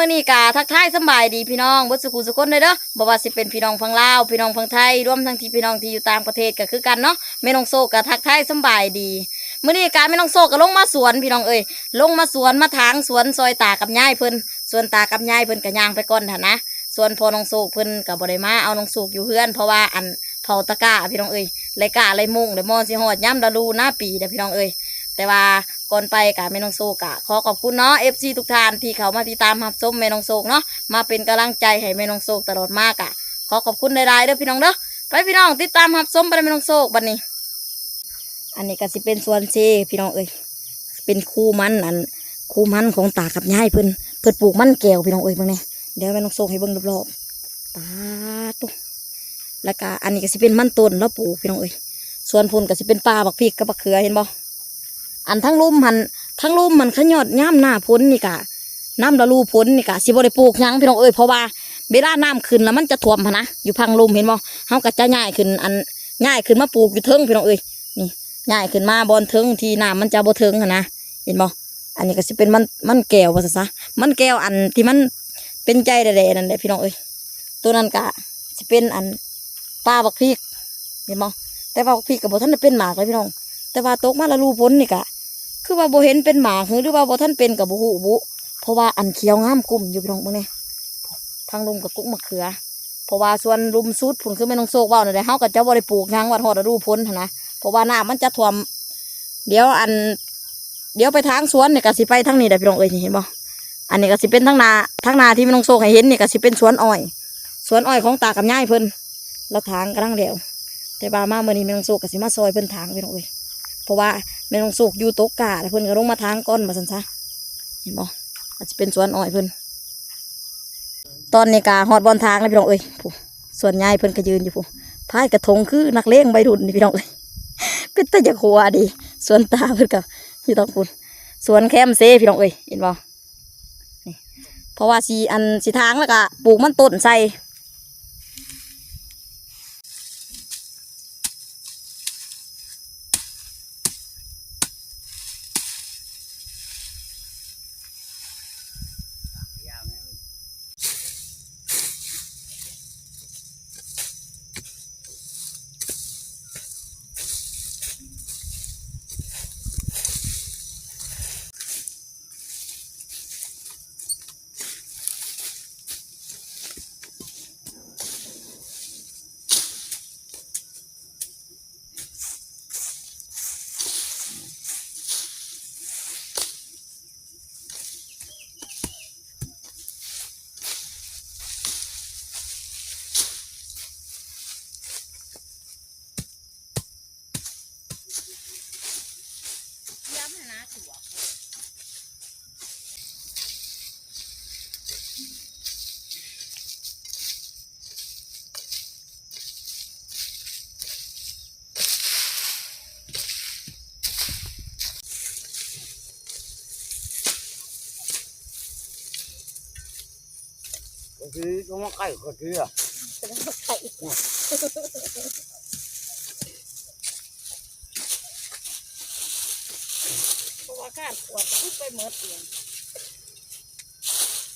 มื้อนี้กาทักทายสบายดีพี่น้องเบ่สุขุสุคนเลยเด้อบ่ว่าสิเป็นพี่น้องฝั่งลาวพี่น้องฝั่งไทยรวมทั้งที่พี่น้องที่อยู่ต่างประเทศก็คือกันเนาะแม่น้องโซก็ทักทายสบายดีมื้อนี้กาแม่น้องโซก็ลงมาสวนพี่น้องเอ้ยลงมาสวนมาทางสวนซอยตากับยายเพิ่นสวนตากับยายเพิ่นก็ย่างไปก่อนหั่นนะส่วนพอน้องโซกเพิ่นก็บ่ได้มาเอาน้องโซอยู่เฮือนเพราะว่าอันเผาตะก้าพี่น้องเอ้ยไรกะไรมุงไรมอนสิฮอดย่ำดารูหน้าปีเด้อพี่น้องเอ้ย แต่ว่าก่อนไปกะแม่น้องโซกะขอขอบคุณเนาะเอฟซีทุกท่านที่เขามาติดตามรับชมแม่น้องโซกเนาะมาเป็นกำลังใจให้แม่น้องโซกตลอดมากอะขอขอบคุณหลายๆเด้อพี่น้องเด้อไปพี่น้องติดตามรับชมไปแม่น้องโซกบัดนี้ อันนี้ก็สิเป็นสวนเซพี่น้องเอ้ยเป็นคู่มันอันคู่มันของตากับยายเพิ่นเพิ่นปลูกมันแก้วพี่น้องเอ้ยเบิ่งนี่เดี๋ยวแม่น้องโซกให้เบิ่งรอบๆปาตุแล้วก็อันนี้ก็สิเป็นมันต้นแล้วปลูกพี่น้องเอ้ยส่วนพุ่นก็สิเป็นปลาบักพริกกับบักเขือเห็นบ่ อันทั้งลุ่มหันทั้งลุ่มมันขยอดย่ามหน้าพ้นนี่กะน้ำละลูพ้นนี่กะสิบ่ได้ปลูกยังพี่น้องเอ้ยเพราะว่าเวลาน้ำขึ้นแล้วมันจะท่วมหั้นะอยู่พังลุ่มเห็นบ่เฮาก็จะง่ายขึ้นอันง่ายขึ้นมาปลูกอยู่เทิงพี่น้องเอ้ยนี่ง่ายขึ้นมาบอนเทิงที่น้ำมันจะบ่เทิงหันนะเห็นบ่อันนี้ก็สิเป็นมันมันแก้วว่าซะซะมันแก้วอันที่มันเป็นใจแดๆนั่นแหละพี่น้องเอ้ยตัวนั้นกะสิเป็นอันปลาบักพริกเห็นบ่แต่ว่าบักพริกก็บ่ทันได้เป็นหมากเลยพี่น้องแต่ว่าตกมาละลูพ้นนี่กะ คือว่าบ่เห็นเป็นหมากหรือว่าบ่ท่านเป็นกับบ่ฮู้บุเพราะว่าอันเขียวงามกลุ่มอยู่พี่น้องมื้อนี้ทางลุมกับกุ๊กมะเขือ เพราะว่าส่วนลุมสุดผลคือแม่น้องโซกว้านั่นแหละเฮาก็จะบ่ได้ปลูกยังวัดฮอดฤดูพ้นนะเพราะว่าน้ามันจะท่วม เดี๋ยวอัน เดี๋ยวไปทางสวนเนี่ยก็สิไปทางนี้ได้พี่น้องเอ้ยเห็นบ่อันนี้ก็สิเป็นทางนาทางนาที่แม่น้องโซกให้เห็นนี่ก็สิเป็นสวนอ้อยสวนอ้อยของตากับยายเพิ่นแล้วทางกำลังเดียวแต่ว่ามาเมื้อนี้แม่น้องโซกก็สิมาซอยเพิ่นทางพี่น้องเอ้ยเพราะว่า แม่น้องสุกอยู่โต๊ะกาเพิ่นก็ลงมาทางก้อนมาสันซะเห็นบ่อาจจะเป็นสวนอ้อยเพิ่นตอนนี้กาฮอดบอลทางเลยพี่น้องเอ้ยผู้ส่วนยายเพิ่นก็ยืนอยู่ผู้พายกระทงคือนักเลงใบรุ่นนี่พี่น้องเอ้ยเป็นตาจะขัวดีสวนตาเพิ่นก็ที่ต้องคุณสวนแคมเซพี่น้องเอ้ยเห็นบ่เพราะว่าสีอันสีทางแล้วก็ปลูกมันต้นใส่ ก็คือก็มาใกล้ก็คืออะไข่เพราะว่าข้าปวดทุบไปเมื่อเตียง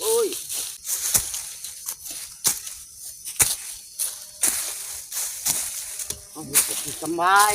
โอ้ยเอาไปกดสบาย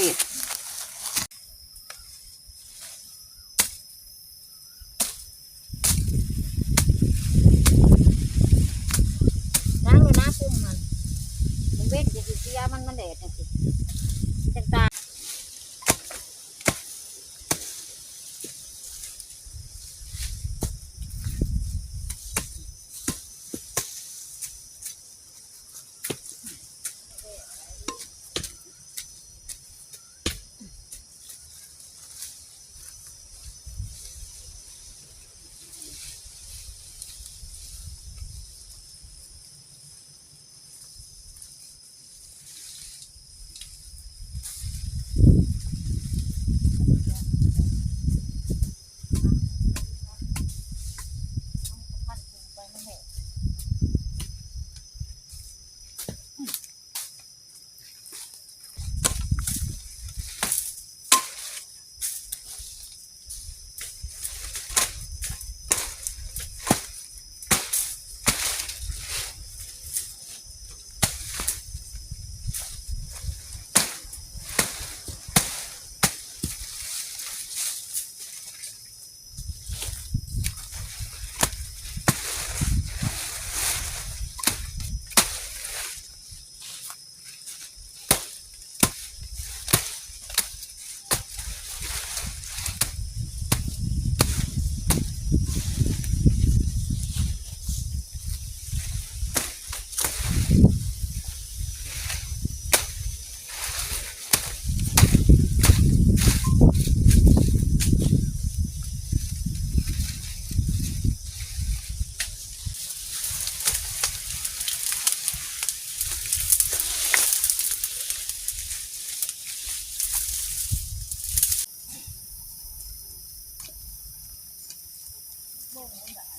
บ่งแบบ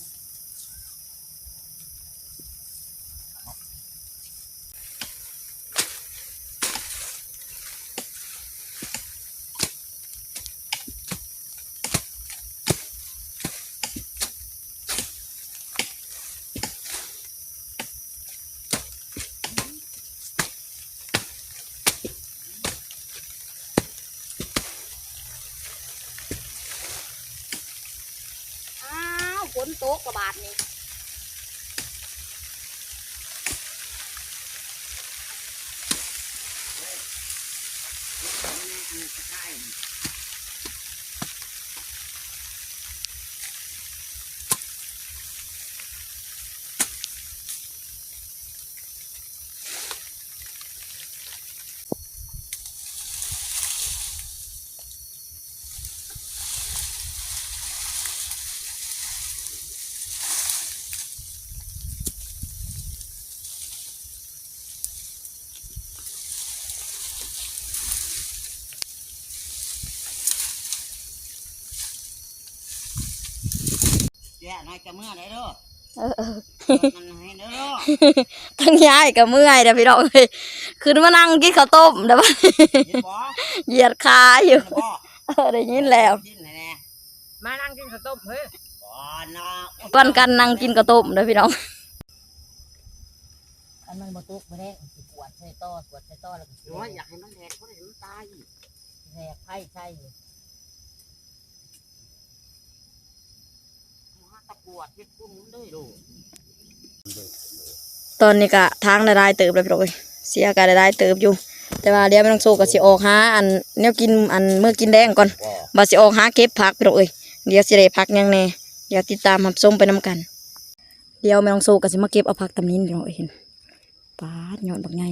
โตกกระบาดนี่ แย่น้อยจะเมื่อไหร่เด้อเออเออมันให้เด้อทั้งยายกับเมื่อยเดี๋ยวพี่น้องเลยขึ้นมานั่งกินข้าวต้มเดี๋ยวเห็นบ่เหยียดขาอยู่เห็นบ่เออได้ยินแล้วกินแน่มานั่งกินข้าวต้มเฮ้ยๆบ่นะก่อนกันนั่งกินข้าวต้มเดี๋ยวพี่น้องอันมันบ่ตุกบ่ได้สิปวดใส่ต้อปวดใส่ต้อแล้วก็สิน้อยอยากให้มันแหกเพราะเห็นมันตายแหกไข้ใช่ ตอนนี้ก็ทางได้ๆเติบเลยพี่น้องเอ้ยเสียก็ได้ๆเติบอยู่ แต่ว่าเดี๋ยวไม่ต้องโซก็สิออกหาอันแนวกินอันเมื่อกินแดงก่อนบ่บ่สิออกหาเก็บผักพี่น้องเอ้ยเดี๋ยวสิได้ผักยังแน่เดี๋ยวติดตามรับชมไปนํกัน เดี๋ยวแม่น้องโซก็สิมาเก็บเอาผักตำนี้พี่น้องเอ้ยเห็นปาดยอดบักให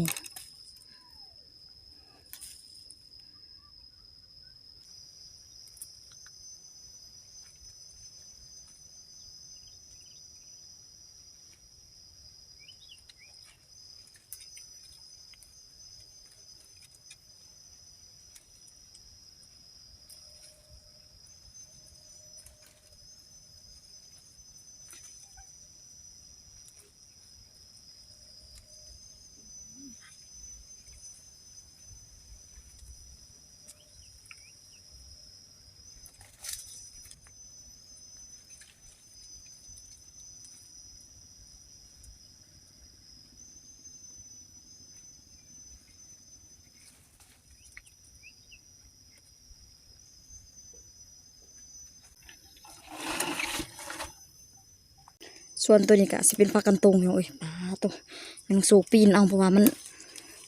ส่วนตัวนี้ก็สิเป็นผักกันตรงเนาะเอ้ยปาตัวมันสูงโซปีนเอาเพราะว่ามัน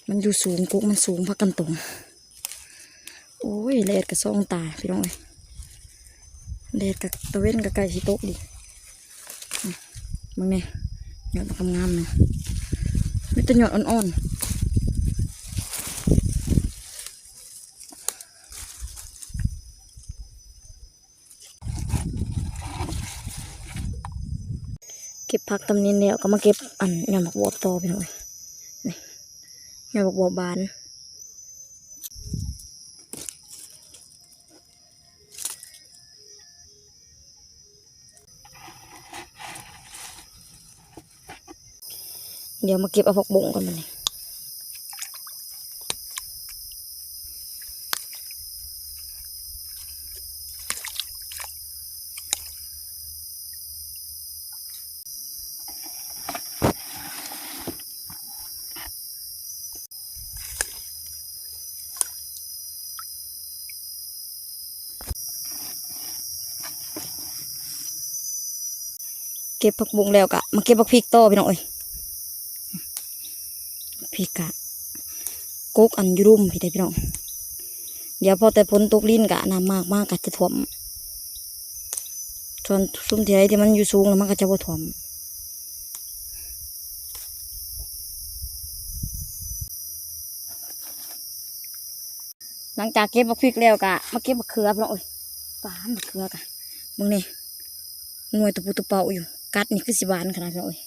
มันอยู่สูงกุ๊กมันสูงผักกันตรงโอ้ยแดดกับซองตาพี่น้องเอ้ยแดดกับตะเว้นกับไก่สิโตกดิมึงเนี่ยยอดมันงามเลยมีแต่ยอดอ่อนๆ ก็บผักตำนี้แล้วก็มาเก็บอันยำบักบัวต่อไปหน่องเอ้ยนี่ยำบักบัวบานเดี๋ยวมาเก็บเอาผักบุ้งกันมาเลย เก็บผักบุ้งแล้วกะมาเก็บผักพริกต่อพี่น้องเอ้ยพี่กะกุ๊กอันยุรุมพี่ได้พี่น้องเดี๋ยวพอแต่พ้นตกลิ้นกะน้ำมากมากกะจะถ่วมส่วนซุ่มที่ไรที่มันอยู่สูงแล้วมันก็จะบ่ถ่วมหลังจากเก็บบักพริกแล้วกะมาเก็บบักเขือพี่น้องโอ้ยปานบักเขือกะมึงนี่หน่วยตะปูตะเปาอยู่ กัดนี่คือสิบานขนาดพี่น้องโอ้ย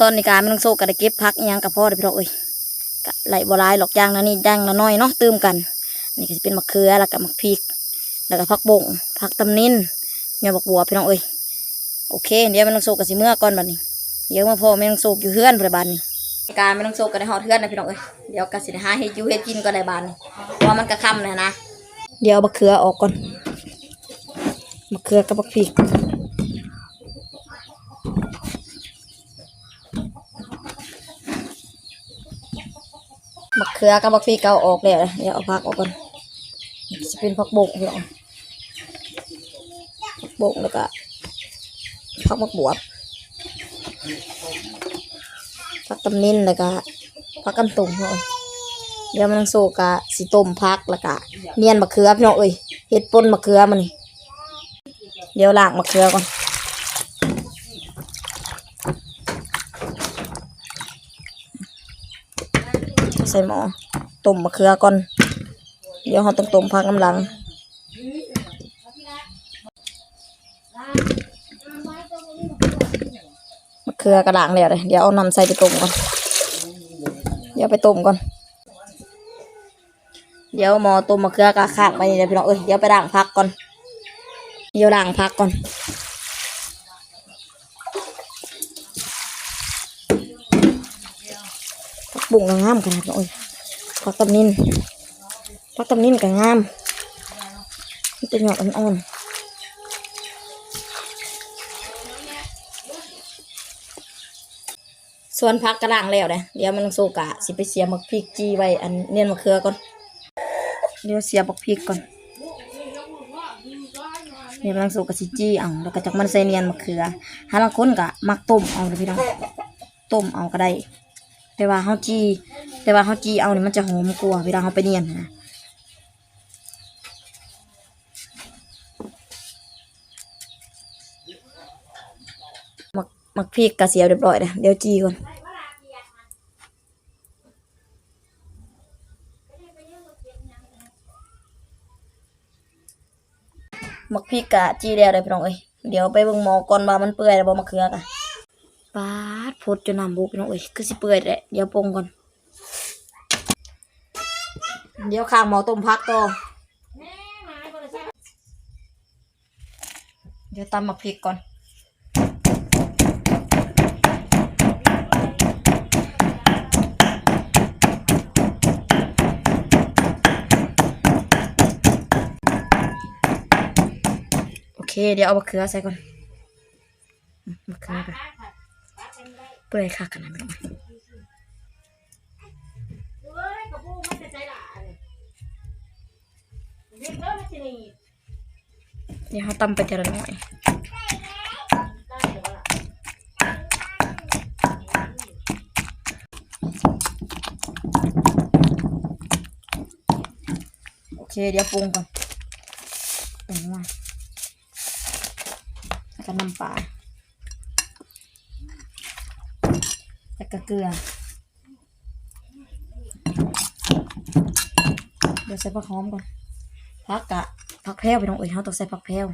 ตอนนี้การไม่ต้องโซกก็ได้เก็บพักยังกับพ่อเด้อพี่น้องเอ้ยกะไหลบัวลายหลอกยางนะนี่ย่างละน้อยเนาะตื้มกันนี่ก็จะเป็นมะเขือแล้วก็มะพริก แล้วก็ผักบงผักตำนินเนื้อบักบัวพี่น้องเอ้ยโอเคเดี๋ยวไม่ต้องโซกกับสิเมื่อก่อนบัดนี้เดี๋ยวมาพ่อไม่ต้องโซกอยู่เฮือนพยาบาลนี่การไม่ต้องโซกกันในหอเฮือนนะพี่น้องเอ้ยเดี๋ยวก็สิได้หาเฮ็ดยูเฮ็ดกินก็ได้บานเพราะว่ามันก็ค่ำแล้วนะ เดี๋ยวมะเขือออกก่อนมะเขือกับมะพริก มะเขือกับมะพริกเอาออกแล้วนะเดี๋ยวเอาผักออกก่อนจะเป็นผักบกพี่น้องผักบกแล้วก็ผักมะบวบผักตำนินแล้วก็ผักกันตุ่มพี่น้องเดี๋ยวมันต้องโซกะสีต้มผักแล้วก็เนียนมะเขือพี่น้องเอ้ยเฮ็ดป่นมะเขือมันเดี๋ยวล้างมะเขือก่อน ใส่หม้อต้มมะเขือก่อน เดี๋ยวเราต้องต้มพักน้ำลัง มะเขือกระด่างแล้วเลยเดี๋ยวเอาน้ำใส่ไปต้มก่อน เดี๋ยวไปต้มก่อน เดี๋ยวหมอต้มมะเขือกระขางไปนี่เลยพี่น้องเอ้ยเดี๋ยวไปด่างพักก่อน เดี๋ยวด่างพักก่อน ผักบุ้งก็งามขนาดนั้นโอ้ยผักตำนินผักตำนินก็งามมันเป็นหยอดอ่อนๆส่วนผักกระด้างแล้วเลยเดี๋ยวมันต้องโซกะสิไปเสียมักพริกจีไว้อันเนียนมะเขือก่อนเดี๋ยวเสียบักพริกก่อนเดี๋ยวมันต้องโซกะสิจีเอาแล้วก็จากมันใส่เนียนมะเขือหาลังคนกะมักต้มเอาเลยพี่น้องต้มเอาก็ได้ แต่ว่าเฮาจีแต่ว่าเฮาจีเอานี่มันจะหอมกว่าเวลาเฮาไปเนียนนะมักมักพริกกระเสียวเรียบร้อยเลยเดี๋ยวจีก่อนมักพริกกะจีแล้วเลยพี่น้องเอ้ยเดี๋ยวไปเบิ่งหมอก่อนว่ามันเปื่อยแล้วบ่มะเขือกะ ปาดพดจนน้ำบุกน้องเอ้ยคือสิเปื่อยแหละเดี๋ยวปงก่อน เดี๋ยวข้างหมอต้มพักต่อเดี๋ยวตำมะพริกก่อนโอเคเดี๋ยวเอามะเขือใส่ก่อนมะเขือก่อ นเปื่อยค่ะขนาดนี้เดี๋ยวเขาตำไปทีละหน่อยโอเคเดี๋ยวปรุงก่อนปรุงมาแล้วก็น้ำปลา แล้วก็เกลือ เดี๋ยวใส่ผักหอมก่อนผักกะผักแพรวไปน้องเอ๋ยเขาต้องใส่ผักแพรว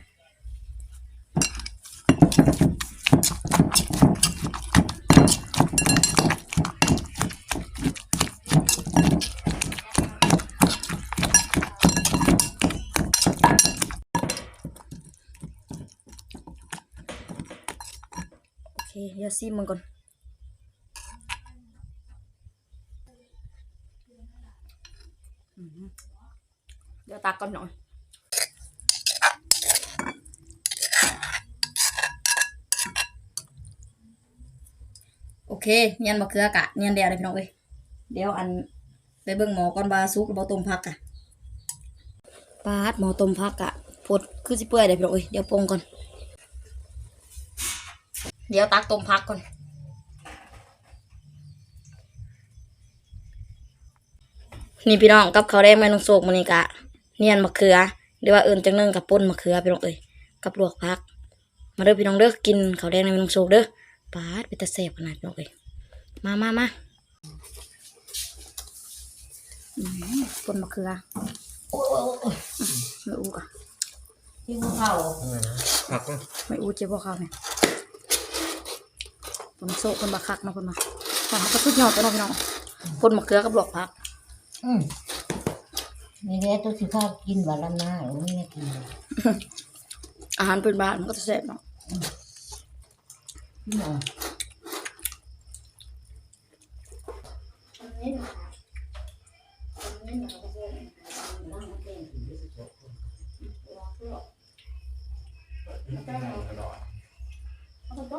โอเคเดี๋ยวซีมันก่อน เดี๋ยว ตักก่อนหน่อยโอเคเนียนมะเขือกะเนียนเดียวเลยพี่น้องเอ้ยเดี๋ยวอันไปเบิ่งหมอก่อนบาซุกหรือบ่ต้มผักกะปาดหมอต้มผักกะพดคือสิเปื่อยเลยพี่น้องเอ้ยเดี๋ยวปรุงก่อน เดี๋ยวตักต้มผักก่อนนี่พี่น้องกับเขาวแดงแม่น้องโศกมันนี่กะ เนียนมะเขือหรือว่าเอิญจังนึงกับป่นมะเขือพี่น้องเอ้ยกับลวกผัก มาเด้อพี่น้องเด้อกินข้าวแดงในแม่น้องโศกเด้อปาดไปตะแซ่บขนาดพี่น้องเอ้ยมามามาอืมป่นมะเขือโอ้ยโอ้ยโอ้ยไม่อู้กะที่หัวเข่าผักไม่อู้เจ็บพวกเขาเนี่ยคนโซกคนมาคักเนาะคนมาฟังเขาก็สุดยอดไปเนาะพี่น้องคนมะเขือกับหลอกพัก อืม นี่แหละตัวสิข้าวกินวันละหน้าหรือไม่ได้กินเลยอาหารพื้นบ้านมันก็จะแซ่บเนาะพี่น้องต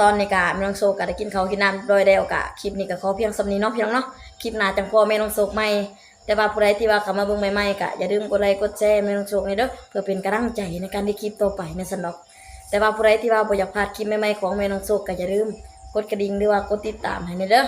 ตอนนี้กะแม่น้องโซกะได้กินเขาวกินน้ำโดยได้โอกาสคลิปนี้ก็ขอเพียงสำนี้เนาะพี่น้องเนาะคลิปหน้าจังพอแม่น้องโซกใหม่แต่ว่าผู้ใดที่ว่าเขามาเบิ่งใหม่ๆกะอย่าลืมกดไลค์กดแชร์แม่น้องโซกให้เด้อเพื่อเป็นกำลังใจในการที่คลิปต่อไปในสนอกแต่ว่าผู้ใดที่ว่าบ่อยากพลาดคลิปใหม่ๆของแม่น้องโซกก็อย่าลืมกดกระดิ่งหรือว่ากดติดตามให้เด้อ